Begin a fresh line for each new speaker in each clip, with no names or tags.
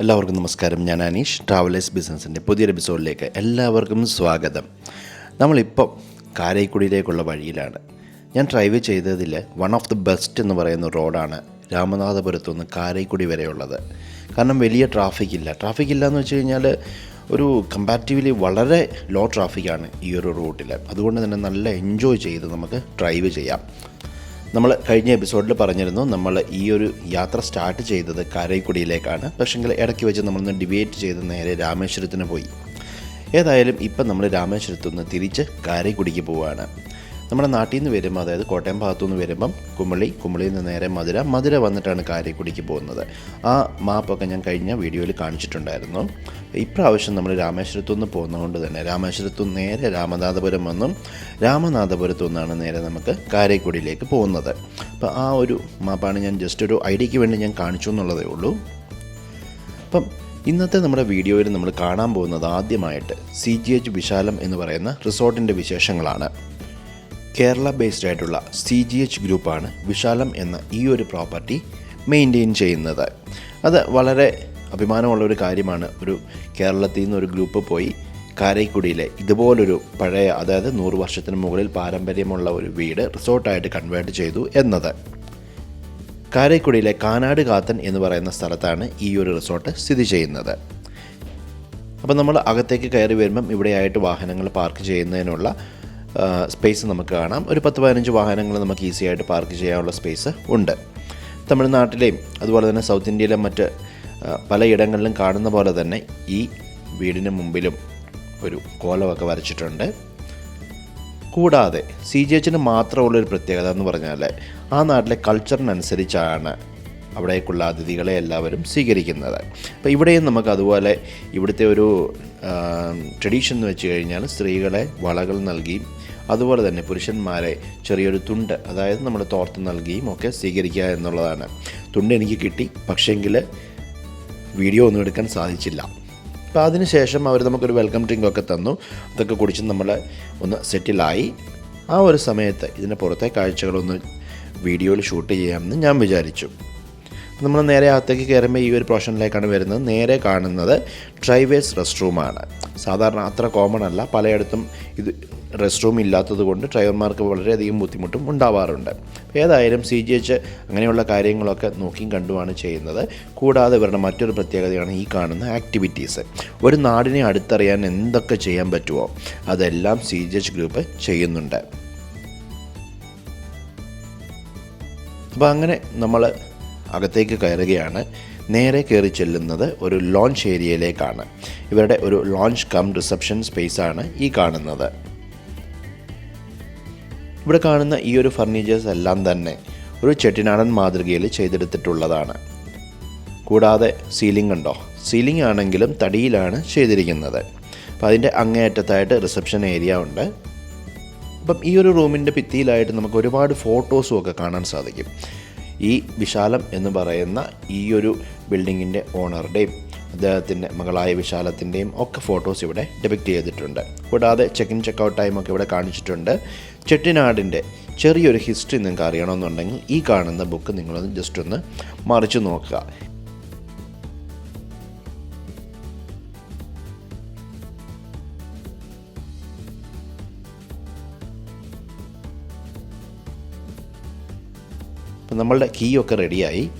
എല്ലാവർക്കും നമസ്കാരം. ഞാൻ അനീഷ് ട്രാവലേഴ്സ് ബിസിനസ്സിന്റെ പുതിയൊരു എപ്പിസോഡിലേക്ക് എല്ലാവർക്കും സ്വാഗതം. നമ്മളിപ്പം കാരൈക്കുടിയിലേക്കുള്ള വഴിയിലാണ്. ഞാൻ ഡ്രൈവ് ചെയ്തതിൽ വൺ ഓഫ് ദി ബെസ്റ്റ് എന്ന് പറയുന്ന റോഡാണ് രാമനാഥപുരത്തു നിന്ന് കാരൈക്കുടി വരെയുള്ളത്. കാരണം വലിയ ട്രാഫിക് ഇല്ല. ട്രാഫിക് ഇല്ല എന്ന് വെച്ച് കഴിഞ്ഞാൽ ഒരു കമ്പാരിറ്റീവ്ലി വളരെ ലോ ട്രാഫിക്കാണ് ഈ ഒരു റൂട്ടിൽ അതുകൊണ്ട് തന്നെ നല്ല എൻജോയ് ചെയ്ത് നമുക്ക് ഡ്രൈവ് ചെയ്യാം. നമ്മൾ കഴിഞ്ഞ എപ്പിസോഡിൽ പറഞ്ഞിരുന്നു നമ്മൾ ഈ ഒരു യാത്ര സ്റ്റാർട്ട് ചെയ്തത് കാരൈക്കുടിയിലേക്കാണ്. പക്ഷെങ്കിൽ ഇടയ്ക്ക് വെച്ച് നമ്മളൊന്ന് ഡിബേറ്റ് ചെയ്ത് നേരെ രാമേശ്വരത്തിന് പോയി. ഏതായാലും ഇപ്പം നമ്മൾ രാമേശ്വരത്തു നിന്ന് തിരിച്ച് കാരൈക്കുടിക്ക് പോവുകയാണ് നമ്മുടെ നാട്ടിൽ നിന്ന് വരുമ്പോൾ അതായത് കോട്ടയം ഭാഗത്തു നിന്ന് വരുമ്പം കുമളി കുമളിയിൽ നിന്ന് നേരെ മധുര മധുര വന്നിട്ടാണ് കാര്യക്കുടിക്ക് പോകുന്നത്. ആ മാപ്പൊക്കെ ഞാൻ കഴിഞ്ഞ വീഡിയോയിൽ കാണിച്ചിട്ടുണ്ടായിരുന്നു. ഇപ്രാവശ്യം നമ്മൾ രാമേശ്വരത്തു നിന്ന് പോകുന്നതുകൊണ്ട് തന്നെ രാമേശ്വരത്തു നേരെ രാമനാഥപുരം വന്നും രാമനാഥപുരത്തു നിന്നാണ് നേരെ നമുക്ക് കാരക്കുടിയിലേക്ക് പോകുന്നത്. അപ്പോൾ ആ ഒരു മാപ്പാണ് ഞാൻ ജസ്റ്റ് ഒരു ഐഡിയയ്ക്ക് വേണ്ടി ഞാൻ കാണിച്ചു എന്നുള്ളതേ ഉള്ളൂ. അപ്പം ഇന്നത്തെ നമ്മുടെ വീഡിയോയിൽ നമ്മൾ കാണാൻ പോകുന്നത് ആദ്യമായിട്ട് സി ജി എച്ച് വിശാലം എന്ന് പറയുന്ന റിസോർട്ടിന്റെ വിശേഷങ്ങളാണ്. കേരള ബേസ്ഡ് ആയിട്ടുള്ള സി ജി എച്ച് ഗ്രൂപ്പാണ് വിശാലം എന്ന ഈ ഒരു പ്രോപ്പർട്ടി മെയിന്റെയിൻ ചെയ്യുന്നത്. അത് വളരെ അഭിമാനമുള്ള ഒരു കാര്യമാണ്. ഒരു കേരളത്തിൽ നിന്ന് ഒരു ഗ്രൂപ്പ് പോയി കാരൈക്കുടിയിലെ ഇതുപോലൊരു പഴയ അതായത് നൂറ് വർഷത്തിന് മുകളിൽ പാരമ്പര്യമുള്ള ഒരു വീട് റിസോർട്ടായിട്ട് കൺവേർട്ട് ചെയ്തു എന്നത്. കാരൈക്കുടിയിലെ കാനാട് കാത്തൻ എന്ന് പറയുന്ന സ്ഥലത്താണ് ഈ ഒരു റിസോർട്ട് സ്ഥിതി ചെയ്യുന്നത്. അപ്പോൾ നമ്മൾ അകത്തേക്ക് കയറി വരുമ്പം ഇവിടെയായിട്ട് വാഹനങ്ങൾ പാർക്ക് ചെയ്യുന്നതിനുള്ള സ്പേസ് നമുക്ക് കാണാം. ഒരു പത്ത് പതിനഞ്ച് വാഹനങ്ങൾ നമുക്ക് ഈസി ആയിട്ട് പാർക്ക് ചെയ്യാനുള്ള സ്പേസ് ഉണ്ട്. തമിഴ്നാട്ടിലെയും അതുപോലെ തന്നെ സൗത്ത് ഇന്ത്യയിലെ മറ്റ് പലയിടങ്ങളിലും കാണുന്ന പോലെ തന്നെ ഈ വീടിന് മുമ്പിലും ഒരു കോലമൊക്കെ വരച്ചിട്ടുണ്ട്. കൂടാതെ സി ജി എച്ചിന് മാത്രമുള്ളൊരു പ്രത്യേകത എന്ന് പറഞ്ഞാൽ ആ നാട്ടിലെ കൾച്ചറിനനുസരിച്ചാണ് അവിടേക്കുള്ള അതിഥികളെ എല്ലാവരും സ്വീകരിക്കുന്നത്. അപ്പോൾ ഇവിടെയും നമുക്ക് അതുപോലെ ഇവിടുത്തെ ഒരു ട്രഡീഷൻ എന്ന് വെച്ച് കഴിഞ്ഞാൽ സ്ത്രീകളെ വളകൾ നൽകിയും അതുപോലെ തന്നെ പുരുഷന്മാരെ ചെറിയൊരു തുണ്ട് അതായത് നമ്മൾ തോർത്ത് നൽകിയും ഒക്കെ സ്വീകരിക്കുക എന്നുള്ളതാണ്. തുണ്ട് എനിക്ക് കിട്ടി പക്ഷേങ്കിൽ വീഡിയോ ഒന്നും എടുക്കാൻ സാധിച്ചില്ല. അപ്പോൾ അതിനുശേഷം അവർ നമുക്കൊരു വെൽക്കം ഡ്രിങ്ക് ഒക്കെ തന്നു. അതൊക്കെ കുടിച്ച് നമ്മൾ ഒന്ന് സെറ്റിലായി ആ ഒരു സമയത്ത് ഇതിന്റെ പുറത്തെ കാഴ്ചകളൊന്ന് വീഡിയോയിൽ ഷൂട്ട് ചെയ്യാമെന്ന് ഞാൻ വിചാരിച്ചു. നമ്മൾ നേരെ അകത്തേക്ക് കയറുമ്പോൾ ഈ ഒരു പ്രൊഷനിലേക്കാണ് വരുന്നത്. നേരെ കാണുന്നത് ഡ്രൈവേഴ്സ് റെസ്റ്റ് റൂമാണ് സാധാരണ അത്ര കോമൺ അല്ല. പലയിടത്തും ഇത് റെസ്റ്റ് റൂം ഇല്ലാത്തത് കൊണ്ട് ഡ്രൈവർമാർക്ക് വളരെയധികം ബുദ്ധിമുട്ടും ഉണ്ടാവാറുണ്ട്. ഏതായാലും സി ജി എച്ച് അങ്ങനെയുള്ള കാര്യങ്ങളൊക്കെ നോക്കിയും കണ്ടുമാണ് ചെയ്യുന്നത്. കൂടാതെ ഇവരുടെ മറ്റൊരു പ്രത്യേകതയാണ് ഈ കാണുന്ന ആക്ടിവിറ്റീസ്. ഒരു നാടിനെ അടുത്തറിയാൻ എന്തൊക്കെ ചെയ്യാൻ പറ്റുമോ അതെല്ലാം സി ജി എച്ച് ഗ്രൂപ്പ് ചെയ്യുന്നുണ്ട്. അപ്പോൾ അങ്ങനെ നമ്മൾ അകത്തേക്ക് കയറുകയാണ്. നേരെ കയറി ചെല്ലുന്നത് ഒരു ലോഞ്ച് ഏരിയയിലേക്കാണ്. ഇവരുടെ ഒരു ലോഞ്ച് കം റിസപ്ഷൻ സ്പേസാണ് ഈ കാണുന്നത്. ഇവിടെ കാണുന്ന ഈ ഒരു ഫർണിച്ചേഴ്സ് എല്ലാം തന്നെ ഒരു ചെട്ടിനാടൻ മാതൃകയിൽ ചെയ്തെടുത്തിട്ടുള്ളതാണ്. കൂടാതെ സീലിംഗ് ഉണ്ടോ? സീലിംഗ് ആണെങ്കിലും തടിയിലാണ് ചെയ്തിരിക്കുന്നത്. അപ്പോൾ അതിന്റെ അങ്ങേയറ്റത്തായിട്ട് റിസപ്ഷൻ ഏരിയ ഉണ്ട്. അപ്പം ഈ ഒരു റൂമിന്റെ ഭിത്തിയിലായിട്ട് നമുക്ക് ഒരുപാട് ഫോട്ടോസും ഒക്കെ കാണാൻ സാധിക്കും. ഈ വിശാലം എന്ന് പറയുന്ന ഈ ഒരു ബിൽഡിങ്ങിന്റെ ഓണറുടെയും അദ്ദേഹത്തിന്റെ മകളായ വിശാലത്തിന്റെയും ഒക്കെ ഫോട്ടോസ് ഇവിടെ ഡെപിക്റ്റ് ചെയ്തിട്ടുണ്ട്. കൂടാതെ ചെക്ക് ഇൻ ചെക്ക് ഔട്ട് ടൈമൊക്കെ ഇവിടെ കാണിച്ചിട്ടുണ്ട്. ചെട്ടിനാടിന്റെ ചെറിയൊരു ഹിസ്റ്ററി നിങ്ങൾക്ക് അറിയണമെന്നുണ്ടെങ്കിൽ ഈ കാണുന്ന ബുക്ക് നിങ്ങളൊന്ന് ജസ്റ്റ് ഒന്ന് മറിച്ച് നോക്കുക. നമ്മളുടെ കീ ഒക്കെ റെഡിയായി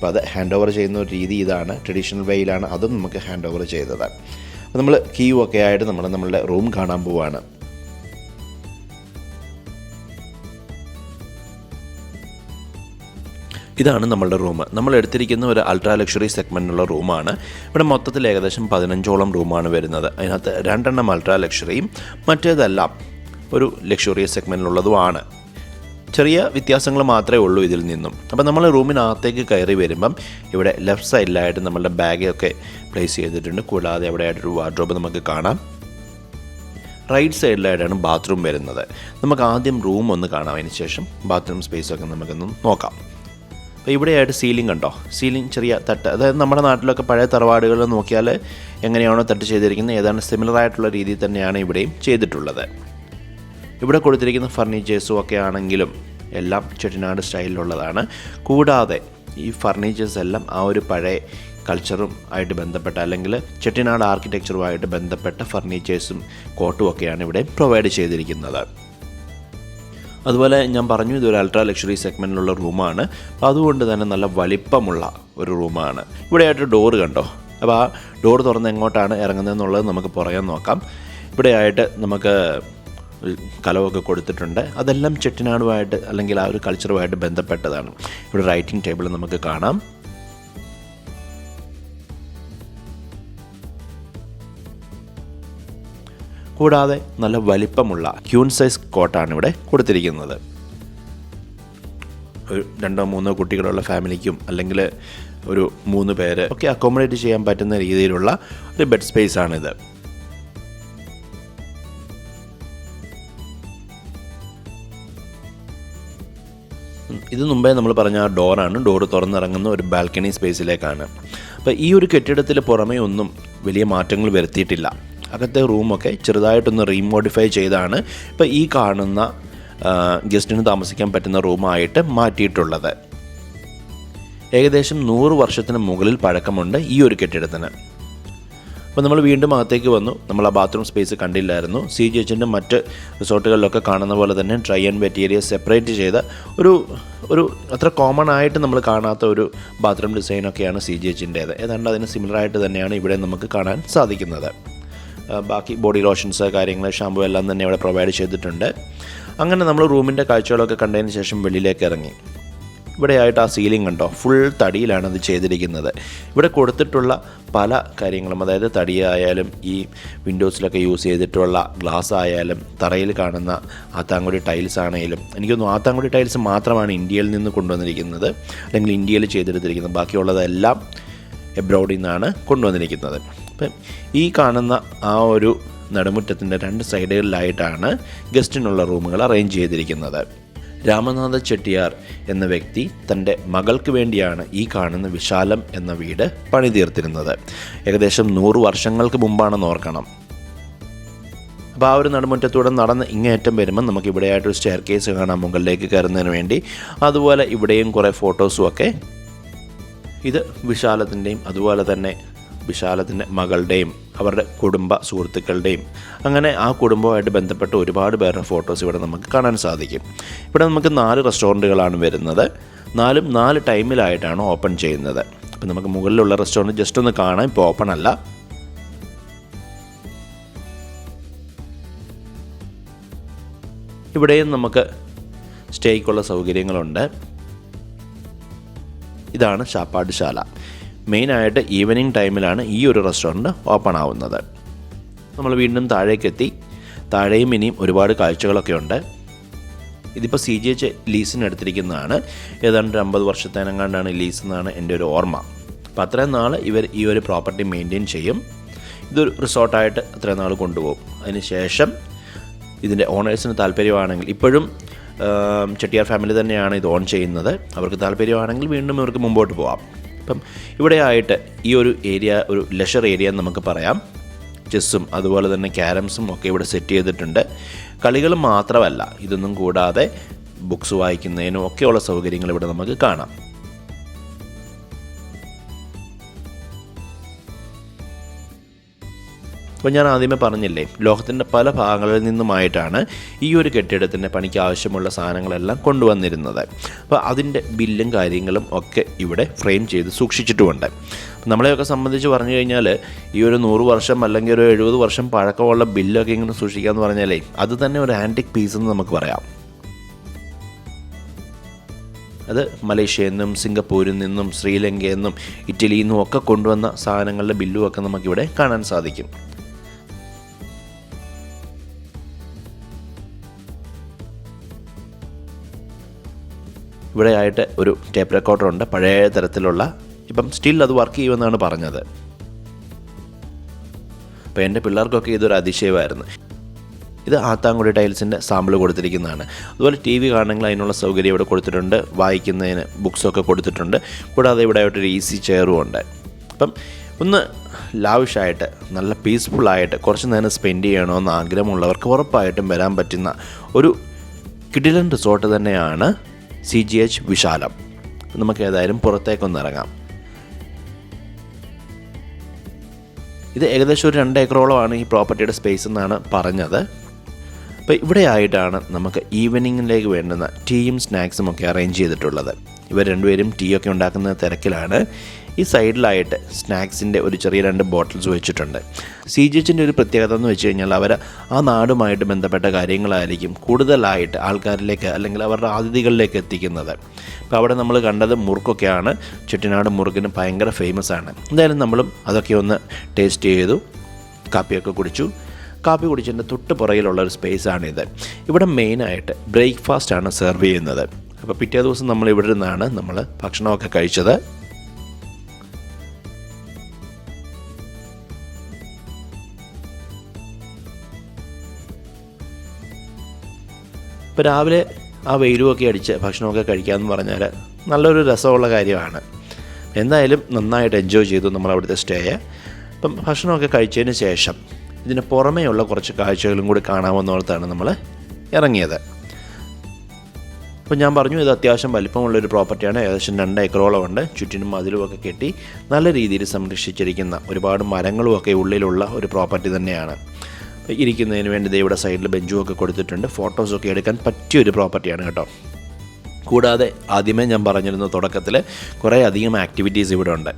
അപ്പോൾ അത് ഹാൻഡ് ഓവർ ചെയ്യുന്ന ഒരു രീതി ഇതാണ്. ട്രഡീഷണൽ വേയിലാണ് അതും നമുക്ക് ഹാൻഡ് ഓവർ ചെയ്തത്. അപ്പോൾ നമ്മൾ കീ ഒക്കെ ആയിട്ട് നമ്മൾ നമ്മളുടെ റൂം കാണാൻ പോവാണ്. ഇതാണ് നമ്മളുടെ റൂം നമ്മൾ എടുത്തിരിക്കുന്ന ഒരു അൾട്രാ ലക്ഷറി സെഗ്മെന്റുള്ള റൂമാണ് ഇവിടെ മൊത്തത്തിൽ ഏകദേശം പതിനഞ്ചോളം റൂമാണ് വരുന്നത്. അതിനകത്ത് രണ്ടെണ്ണം അൾട്രാ ലക്ഷറിയും മറ്റേതെല്ലാം ഒരു ലക്ഷറിയസ് സെഗ്മെന്റിലുള്ളതുമാണ് ചെറിയ വ്യത്യാസങ്ങൾ മാത്രമേ ഉള്ളൂ ഇതിൽ നിന്നും. അപ്പോൾ നമ്മൾ റൂമിനകത്തേക്ക് കയറി വരുമ്പം ഇവിടെ ലെഫ്റ്റ് സൈഡിലായിട്ട് നമ്മളുടെ ബാഗൊക്കെ പ്ലേസ് ചെയ്തിട്ടുണ്ട്. കൂടാതെ അവിടെ ആയിട്ടൊരു വാർഡ്രോബ് നമുക്ക് കാണാം. റൈറ്റ് സൈഡിലായിട്ടാണ് ബാത്റൂം വരുന്നത്. നമുക്ക് ആദ്യം റൂം ഒന്ന് കാണാം. അതിന് ശേഷം ബാത്റൂം സ്പേസൊക്കെ നമുക്കൊന്ന് നോക്കാം. അപ്പോൾ ഇവിടെയായിട്ട് സീലിംഗ് ഉണ്ടോ? സീലിംഗ് ചെറിയ തട്ട്. അതായത് നമ്മുടെ നാട്ടിലൊക്കെ പഴയ തറവാടുകൾ നോക്കിയാൽ എങ്ങനെയാണോ തട്ട് ചെയ്തിരിക്കുന്നത്. ഏതാണ്ട് സിമിലർ ആയിട്ടുള്ള രീതിയിൽ തന്നെയാണ് ഇവിടെയും ചെയ്തിട്ടുള്ളത്. ഇവിടെ കൊടുത്തിരിക്കുന്ന ഫർണിച്ചേഴ്സും ഒക്കെ ആണെങ്കിലും എല്ലാം ചെട്ടിനാട് സ്റ്റൈലിലുള്ളതാണ്. കൂടാതെ ഈ ഫർണിച്ചേഴ്സ് എല്ലാം ആ ഒരു പഴയ കൾച്ചറും ആയിട്ട് ബന്ധപ്പെട്ട അല്ലെങ്കിൽ ചെട്ടിനാട് ആർക്കിടെക്ചറുമായിട്ട് ബന്ധപ്പെട്ട ഫർണിച്ചേഴ്സും കോട്ടും ഒക്കെയാണ് ഇവിടെ പ്രൊവൈഡ് ചെയ്തിരിക്കുന്നത്. അതുപോലെ ഞാൻ പറഞ്ഞു ഇതൊരു അൾട്രാ ലക്ഷറി സെഗ്മെന്റിലുള്ള റൂമാണ് അപ്പോൾ അതുകൊണ്ട് തന്നെ നല്ല വലിപ്പമുള്ള ഒരു റൂമാണ് ഇവിടെയായിട്ട് ഡോറ് കണ്ടോ? അപ്പോൾ ആ ഡോർ തുറന്ന് എങ്ങോട്ടാണ് ഇറങ്ങുന്നതെന്നുള്ളത് നമുക്ക് പറയാൻ നോക്കാം. ഇവിടെയായിട്ട് നമുക്ക് കലമൊക്കെ കൊടുത്തിട്ടുണ്ട്. അതെല്ലാം ചെട്ടിനാടുമായിട്ട് അല്ലെങ്കിൽ ആ ഒരു കൾച്ചറുമായിട്ട് ബന്ധപ്പെട്ടതാണ്. ഇവിടെ റൈറ്റിംഗ് ടേബിൾ നമുക്ക് കാണാം. കൂടാതെ നല്ല വലിപ്പമുള്ള ക്യൂൺ സൈസ് കോട്ടാണ് ഇവിടെ കൊടുത്തിരിക്കുന്നത്. ഒരു രണ്ടോ മൂന്നോ കുട്ടികളുള്ള ഫാമിലിക്കും അല്ലെങ്കിൽ ഒരു മൂന്ന് പേര് ഒക്കെ അക്കോമഡേറ്റ് ചെയ്യാൻ പറ്റുന്ന രീതിയിലുള്ള ഒരു ബെഡ് സ്പേസ് ആണിത്. ഇത് മുമ്പേ നമ്മൾ പറഞ്ഞ ആ ഡോറാണ്. ഡോറ് തുറന്നിറങ്ങുന്ന ഒരു ബാൽക്കണി സ്പേസിലേക്കാണ്. അപ്പോൾ ഈ ഒരു കെട്ടിടത്തിൽ പുറമേ ഒന്നും വലിയ മാറ്റങ്ങൾ വരുത്തിയിട്ടില്ല. അകത്തെ റൂമൊക്കെ ചെറുതായിട്ടൊന്ന് റീമോഡിഫൈ ചെയ്താണ് ഇപ്പോൾ ഈ കാണുന്ന ഗസ്റ്റിന് താമസിക്കാൻ പറ്റുന്ന റൂമായിട്ട് മാറ്റിയിട്ടുള്ളത്. ഏകദേശം നൂറ് വർഷത്തിന് മുകളിൽ പഴക്കമുണ്ട് ഈ ഒരു കെട്ടിടത്തിന്. അപ്പോൾ നമ്മൾ വീണ്ടും അകത്തേക്ക് വന്നു. നമ്മൾ ആ ബാത്റൂം സ്പേസ് കണ്ടില്ലായിരുന്നു. സി ജി എച്ചിന്റെ മറ്റ് റിസോർട്ടുകളിലൊക്കെ കാണുന്ന പോലെ തന്നെ dry and wet area separate ചെയ്ത ഒരു ഒരു അത്ര കോമൺ ആയിട്ട് നമ്മൾ കാണാത്ത ഒരു ബാത്റൂം ഡിസൈനൊക്കെയാണ് സി ജി എച്ചിന്റേത് ഏതാണ്ട് അതിന് സിമിലറായിട്ട് തന്നെയാണ് ഇവിടെ നമുക്ക് കാണാൻ സാധിക്കുന്നത്. ബാക്കി ബോഡി ലോഷൻസ് കാര്യങ്ങൾ ഷാമ്പു എല്ലാം തന്നെ ഇവിടെ പ്രൊവൈഡ് ചെയ്തിട്ടുണ്ട്. അങ്ങനെ നമ്മൾ റൂമിന്റെ കാഴ്ചകളൊക്കെ കണ്ടതിന് ശേഷം വെളിയിലേക്ക് ഇറങ്ങി. ഇവിടെയായിട്ട് ആ സീലിംഗ് കണ്ടോ ഫുൾ തടിയിലാണ് അത് ചെയ്തിരിക്കുന്നത്. ഇവിടെ കൊടുത്തിട്ടുള്ള പല കാര്യങ്ങളും അതായത് തടിയായാലും ഈ വിൻഡോസിലൊക്കെ യൂസ് ചെയ്തിട്ടുള്ള ഗ്ലാസ് ആയാലും തറയിൽ കാണുന്ന ആത്താങ്കുടി ടൈൽസ് ആണെങ്കിലും എനിക്കൊന്നും ആത്താങ്കുടി ടൈൽസ് മാത്രമാണ് ഇന്ത്യയിൽ നിന്ന് കൊണ്ടുവന്നിരിക്കുന്നത്. അല്ലെങ്കിൽ ഇന്ത്യയിൽ ചെയ്തെടുത്തിരിക്കുന്നത്. ബാക്കിയുള്ളതെല്ലാം എബ്രോഡിൽ നിന്നാണ് കൊണ്ടുവന്നിരിക്കുന്നത്. അപ്പം ഈ കാണുന്ന ആ ഒരു നടുമുറ്റത്തിന്റെ രണ്ട് സൈഡുകളിലായിട്ടാണ് ഗസ്റ്റിനുള്ള റൂമുകൾ അറേഞ്ച് ചെയ്തിരിക്കുന്നത്. രാമനാഥ ചെട്ടിയാർ എന്ന വ്യക്തി തന്റെ മകൾക്ക് വേണ്ടിയാണ് ഈ കാണുന്ന വിശാലം എന്ന വീട് പണിതീർത്തിരുന്നത്. ഏകദേശം നൂറ് വർഷങ്ങൾക്ക് മുമ്പാണെന്ന് ഓർക്കണം. അപ്പോൾ ആ ഒരു നടുമുറ്റത്തൂടെ നടന്ന് ഇങ്ങേറ്റം വരുമ്പോൾ നമുക്ക് ഇവിടെയായിട്ടൊരു സ്റ്റെയർ കേസ് കാണാം മുകളിലേക്ക് കയറുന്നതിന് വേണ്ടി. അതുപോലെ ഇവിടെയും കുറേ ഫോട്ടോസും ഒക്കെ. ഇത് വിശാലത്തിന്റെയും അതുപോലെ തന്നെ വിശാലത്തിന്റെ മകളുടെയും അവരുടെ കുടുംബ സുഹൃത്തുക്കളുടെയും. അങ്ങനെ ആ കുടുംബവുമായിട്ട് ബന്ധപ്പെട്ട ഒരുപാട് പേരുടെ ഫോട്ടോസ് ഇവിടെ നമുക്ക് കാണാൻ സാധിക്കും. ഇവിടെ നമുക്ക് നാല് റെസ്റ്റോറന്റുകളാണ് വരുന്നത്. നാലും നാല് ടൈമിലായിട്ടാണ് ഓപ്പൺ ചെയ്യുന്നത്. അപ്പം നമുക്ക് മുകളിലുള്ള റെസ്റ്റോറന്റ് ജസ്റ്റ് ഒന്ന് കാണാം. ഇപ്പോൾ ഓപ്പൺ അല്ല. ഇവിടെയും നമുക്ക് സ്റ്റേക്കുള്ള സൗകര്യങ്ങളുണ്ട്. ഇതാണ് ശാപ്പാടുശാല മെയിനായിട്ട് ഈവനിങ് ടൈമിലാണ് ഈ ഒരു റെസ്റ്റോറന്റ് ഓപ്പൺ ആവുന്നത്. നമ്മൾ വീണ്ടും താഴേക്കെത്തി. താഴെയും ഇനിയും ഒരുപാട് കാഴ്ചകളൊക്കെ ഉണ്ട്. ഇതിപ്പോൾ സി ജി എച്ച് ലീസിന് എടുത്തിരിക്കുന്നതാണ്. ഏതാണ്ട് അമ്പത് വർഷത്തേനെങ്ങാണ്ടാണ് ലീസ് എന്നാണ് എന്റെ ഒരു ഓർമ്മ. അപ്പോൾ അത്രയും നാൾ ഇവർ ഈ ഒരു പ്രോപ്പർട്ടി മെയിന്റെയിൻ ചെയ്യും. ഇതൊരു റിസോർട്ടായിട്ട് അത്രയും നാൾ കൊണ്ടുപോകും. അതിന് ശേഷം ഇതിന്റെ ഓണേഴ്സിന് താല്പര്യമാണെങ്കിൽ ഇപ്പോഴും ചെട്ടിയാർ ഫാമിലി തന്നെയാണ് ഇത് ഓൺ ചെയ്യുന്നത്. അവർക്ക് താല്പര്യമാണെങ്കിൽ വീണ്ടും ഇവർക്ക് മുമ്പോട്ട് പോവാം. അപ്പം ഇവിടെയായിട്ട് ഈ ഒരു ഏരിയ ഒരു ലെഷർ ഏരിയ എന്ന് നമുക്ക് പറയാം. ചെസ്സും അതുപോലെ തന്നെ ക്യാരംസും ഒക്കെ ഇവിടെ സെറ്റ് ചെയ്തിട്ടുണ്ട്. കളികൾ മാത്രമല്ല ഇതൊന്നും കൂടാതെ ബുക്സ് വായിക്കുന്നതിനും ഒക്കെയുള്ള സൗകര്യങ്ങൾ ഇവിടെ നമുക്ക് കാണാം. അപ്പോൾ ഞാൻ ആദ്യമേ പറഞ്ഞില്ലേ ലോകത്തിന്റെ പല ഭാഗങ്ങളിൽ നിന്നുമായിട്ടാണ് ഈ ഒരു കെട്ടിടത്തിന്റെ പണിക്ക് ആവശ്യമുള്ള സാധനങ്ങളെല്ലാം കൊണ്ടുവന്നിരുന്നത്. അപ്പോൾ അതിന്റെ ബില്ലും കാര്യങ്ങളും ഒക്കെ ഇവിടെ ഫ്രെയിം ചെയ്ത് സൂക്ഷിച്ചിട്ടുമുണ്ട്. നമ്മളെയൊക്കെ സംബന്ധിച്ച് പറഞ്ഞു കഴിഞ്ഞാൽ ഈ ഒരു നൂറ് വർഷം അല്ലെങ്കിൽ ഒരു എഴുപത് വർഷം പഴക്കമുള്ള ബില്ലൊക്കെ ഇങ്ങനെ സൂക്ഷിക്കുക എന്ന് പറഞ്ഞാലേ അത് തന്നെ ഒരു ആന്റിക് പീസ് എന്ന് നമുക്ക് പറയാം. അത് മലേഷ്യയിൽ നിന്നും സിംഗപ്പൂരിൽ നിന്നും ശ്രീലങ്കയിൽ നിന്നും ഇറ്റലിയിൽ നിന്നും ഒക്കെ കൊണ്ടുവന്ന സാധനങ്ങളുടെ ബില്ലുമൊക്കെ നമുക്കിവിടെ കാണാൻ സാധിക്കും. ഇവിടെയായിട്ട് ഒരു ടേപ്പ് റെക്കോർഡർ ഉണ്ട്. പഴയ തരത്തിലുള്ള. ഇപ്പം സ്റ്റിൽ അത് വർക്ക് ചെയ്യുമെന്നാണ് പറഞ്ഞത്. അപ്പോൾ എന്റെ പിള്ളേർക്കൊക്കെ ഇതൊരു അതിശയമായിരുന്നു. ഇത് ആത്താങ്കുടി ടൈൽസിന്റെ സാമ്പിൾ കൊടുത്തിരിക്കുന്നതാണ്. അതുപോലെ ടി വി കാണണമെങ്കിൽ അതിനുള്ള സൗകര്യം ഇവിടെ കൊടുത്തിട്ടുണ്ട്. വായിക്കുന്നതിന് ബുക്സൊക്കെ കൊടുത്തിട്ടുണ്ട്. കൂടാതെ ഇവിടെ ആയിട്ടൊരു ഈസി ചെയറും ഉണ്ട്. അപ്പം ഒന്ന് ലാവിഷായിട്ട് നല്ല പീസ്ഫുള്ളായിട്ട് കുറച്ച് നേരം സ്പെൻഡ് ചെയ്യണമെന്ന് ആഗ്രഹമുള്ളവർക്ക് ഉറപ്പായിട്ടും വരാൻ പറ്റുന്ന ഒരു കിഡിലൻ റിസോർട്ട് തന്നെയാണ് സി ജി എച്ച് വിശാലം. നമുക്ക് ഏതായാലും പുറത്തേക്കൊന്നിറങ്ങാം. ഇത് ഏകദേശം ഒരു രണ്ട് ഏക്കറോളമാണ് ഈ പ്രോപ്പർട്ടിയുടെ സ്പേസ് എന്നാണ് പറഞ്ഞത്. അപ്പോൾ ഇവിടെ ആയിട്ടാണ് നമുക്ക് ഈവനിങ്ങിലേക്ക് വേണ്ടുന്ന ടീയും സ്നാക്സും ഒക്കെ അറേഞ്ച് ചെയ്തിട്ടുള്ളത്. ഇവർ രണ്ടുപേരും ടീ ഒക്കെ ഉണ്ടാക്കുന്ന തിരക്കിലാണ്. ഈ സൈഡിലായിട്ട് സ്നാക്സിന്റെ ഒരു ചെറിയ രണ്ട് ബോട്ടിൽസ് വെച്ചിട്ടുണ്ട്. സി ജി എച്ചിന്റെ ഒരു പ്രത്യേകത എന്ന് വെച്ച് കഴിഞ്ഞാൽ അവർ ആ നാടുമായിട്ട് ബന്ധപ്പെട്ട കാര്യങ്ങളായിരിക്കും കൂടുതലായിട്ട് ആൾക്കാരിലേക്ക് അല്ലെങ്കിൽ അവരുടെ അതിഥികളിലേക്ക് എത്തിക്കുന്നത്. അപ്പോൾ അവിടെ നമ്മൾ കണ്ടത് മുറുക്കൊക്കെയാണ്. ചെട്ടിനാട് മുറുക്കിന് ഭയങ്കര ഫേമസ് ആണ്. എന്തായാലും നമ്മളും അതൊക്കെ ഒന്ന് ടേസ്റ്റ് ചെയ്തു കാപ്പിയൊക്കെ കുടിച്ചു. കാപ്പി കുടിച്ചതിന്റെ തൊട്ട് പുറകിലുള്ള ഒരു സ്പേസാണിത് ഇവിടെ മെയിനായിട്ട് ബ്രേക്ക്ഫാസ്റ്റ് ആണ് സെർവ് ചെയ്യുന്നത്. അപ്പോൾ പിറ്റേ ദിവസം നമ്മൾ ഇവിടെ നിന്നാണ് നമ്മൾ ഭക്ഷണമൊക്കെ കഴിച്ചത്. ഇപ്പോൾ രാവിലെ ആ വെയിലുമൊക്കെ അടിച്ച് ഭക്ഷണമൊക്കെ കഴിക്കാമെന്ന് പറഞ്ഞാൽ നല്ലൊരു രസമുള്ള കാര്യമാണ്. എന്തായാലും നന്നായിട്ട് എൻജോയ് ചെയ്തു നമ്മൾ അവിടുത്തെ സ്റ്റേയെ അപ്പം ഭക്ഷണമൊക്കെ കഴിച്ചതിന് ശേഷം ഇതിന് പുറമേയുള്ള കുറച്ച് കാഴ്ചകളും കൂടി കാണാമെന്നോർത്താണ് നമ്മൾ ഇറങ്ങിയത്. അപ്പോൾ ഞാൻ പറഞ്ഞു ഇത് അത്യാവശ്യം വലിപ്പമുള്ളൊരു പ്രോപ്പർട്ടിയാണ്. ഏകദേശം രണ്ട് ഏക്കറോളം ഉണ്ട്. ചുറ്റിനും മതിലുമൊക്കെ കെട്ടി നല്ല രീതിയിൽ സംരക്ഷിച്ചിരിക്കുന്ന ഒരുപാട് മരങ്ങളും ഒക്കെ ഉള്ളിലുള്ള ഒരു പ്രോപ്പർട്ടി തന്നെയാണ്. ഇരിക്കുന്നതിന് വേണ്ടി ഇവിടെ സൈഡിൽ ബെഞ്ചും ഒക്കെ കൊടുത്തിട്ടുണ്ട് ഫോട്ടോസൊക്കെ എടുക്കാൻ പറ്റിയൊരു പ്രോപ്പർട്ടിയാണ് കേട്ടോ. കൂടാതെ ആദ്യമേ ഞാൻ പറഞ്ഞിരുന്ന തുടക്കത്തിൽ കുറേ അധികം ആക്ടിവിറ്റീസ് ഇവിടെ ഉണ്ട്.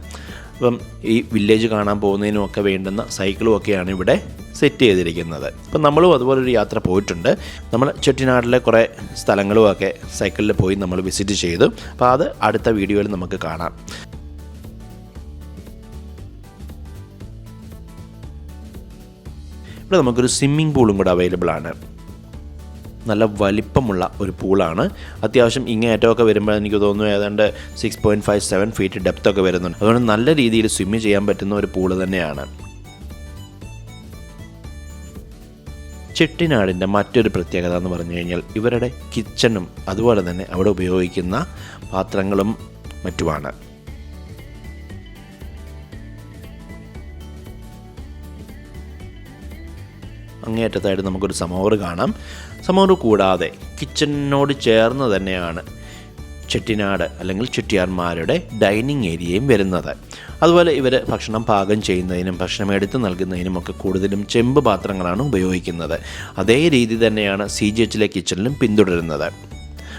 അപ്പം ഈ വില്ലേജ് കാണാൻ പോകുന്നതിനും ഒക്കെ വേണ്ടുന്ന സൈക്കിളും ഒക്കെയാണ് ഇവിടെ സെറ്റ് ചെയ്തിരിക്കുന്നത്. അപ്പം നമ്മളും അതുപോലൊരു യാത്ര പോയിട്ടുണ്ട്. നമ്മൾ ചെട്ടിനാട്ടിലെ കുറേ സ്ഥലങ്ങളും ഒക്കെ സൈക്കിളിൽ പോയി നമ്മൾ വിസിറ്റ് ചെയ്തു. അപ്പോൾ അത് അടുത്ത വീഡിയോയിൽ നമുക്ക് കാണാം. ഇവിടെ നമുക്കൊരു സ്വിമ്മിംഗ് പൂളും കൂടെ അവൈലബിൾ ആണ്. നല്ല വലിപ്പമുള്ള ഒരു പൂളാണ് അത്യാവശ്യം ഇങ്ങേറ്റമൊക്കെ വരുമ്പോൾ എനിക്ക് തോന്നുന്നു ഏതാണ്ട് six point five seven feet depth ഒക്കെ വരുന്നുണ്ട്. അതുകൊണ്ട് നല്ല രീതിയിൽ സ്വിമ്മ് ചെയ്യാൻ പറ്റുന്ന ഒരു പൂൾ തന്നെയാണ്. ചെട്ടിനാടിന്റെ മറ്റൊരു പ്രത്യേകത എന്ന് പറഞ്ഞു കഴിഞ്ഞാൽ ഇവരുടെ കിച്ചണും അതുപോലെ തന്നെ അവിടെ ഉപയോഗിക്കുന്ന പാത്രങ്ങളും മറ്റുമാണ്. അങ്ങേയറ്റത്തായിട്ട് നമുക്കൊരു സമോറ് കാണാം. സമോറ് കൂടാതെ കിച്ചണിനോട് ചേർന്ന് തന്നെയാണ് ചെട്ടിനാട് അല്ലെങ്കിൽ ചെട്ടിയാർമാരുടെ ഡൈനിങ് ഏരിയയും വരുന്നത്. അതുപോലെ ഇവർ ഭക്ഷണം പാകം ചെയ്യുന്നതിനും ഭക്ഷണം എടുത്തു നൽകുന്നതിനും ഒക്കെ കൂടുതലും ചെമ്പ് പാത്രങ്ങളാണ് ഉപയോഗിക്കുന്നത്. അതേ രീതി തന്നെയാണ് സി ജി എച്ചിലെ കിച്ചണിലും പിന്തുടരുന്നത്.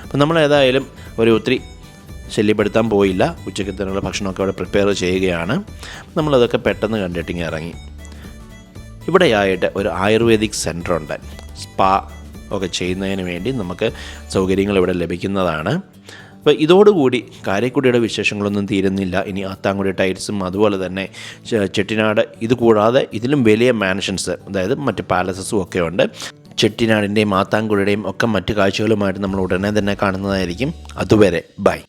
അപ്പം നമ്മൾ ഏതായാലും ഒരു ഒത്തിരി ശല്യപ്പെടുത്താൻ പോയില്ല. ഉച്ചക്കത്തിനുള്ള ഭക്ഷണമൊക്കെ അവിടെ പ്രിപ്പയർ ചെയ്യുകയാണ്. നമ്മളതൊക്കെ പെട്ടെന്ന് കണ്ടിട്ടിങ്ങി ഇറങ്ങി. ഇവിടെയായിട്ട് ഒരു ആയുർവേദിക് സെന്ററുണ്ട് സ്പാ ഒക്കെ ചെയ്യുന്നതിന് വേണ്ടി നമുക്ക് സൗകര്യങ്ങൾ ഇവിടെ ലഭിക്കുന്നതാണ്. അപ്പോൾ ഇതോടുകൂടി കാരക്കുടിയുടെ വിശേഷങ്ങളൊന്നും തീരുന്നില്ല. ഇനി ആത്താങ്കുടി ടൈൽസും അതുപോലെ തന്നെ ചെട്ടിനാട് ഇത് കൂടാതെ ഇതിലും വലിയ മാൻഷൻസ് അതായത് മറ്റ് പാലസസും ഒക്കെ ഉണ്ട്. ചെട്ടിനാടിന്റെയും ആത്താങ്കുടിയുടെയും ഒക്കെ മറ്റു കാഴ്ചകളുമായിട്ട് നമ്മൾ ഉടനെ തന്നെ കാണുന്നതായിരിക്കും. അതുവരെ ബൈ.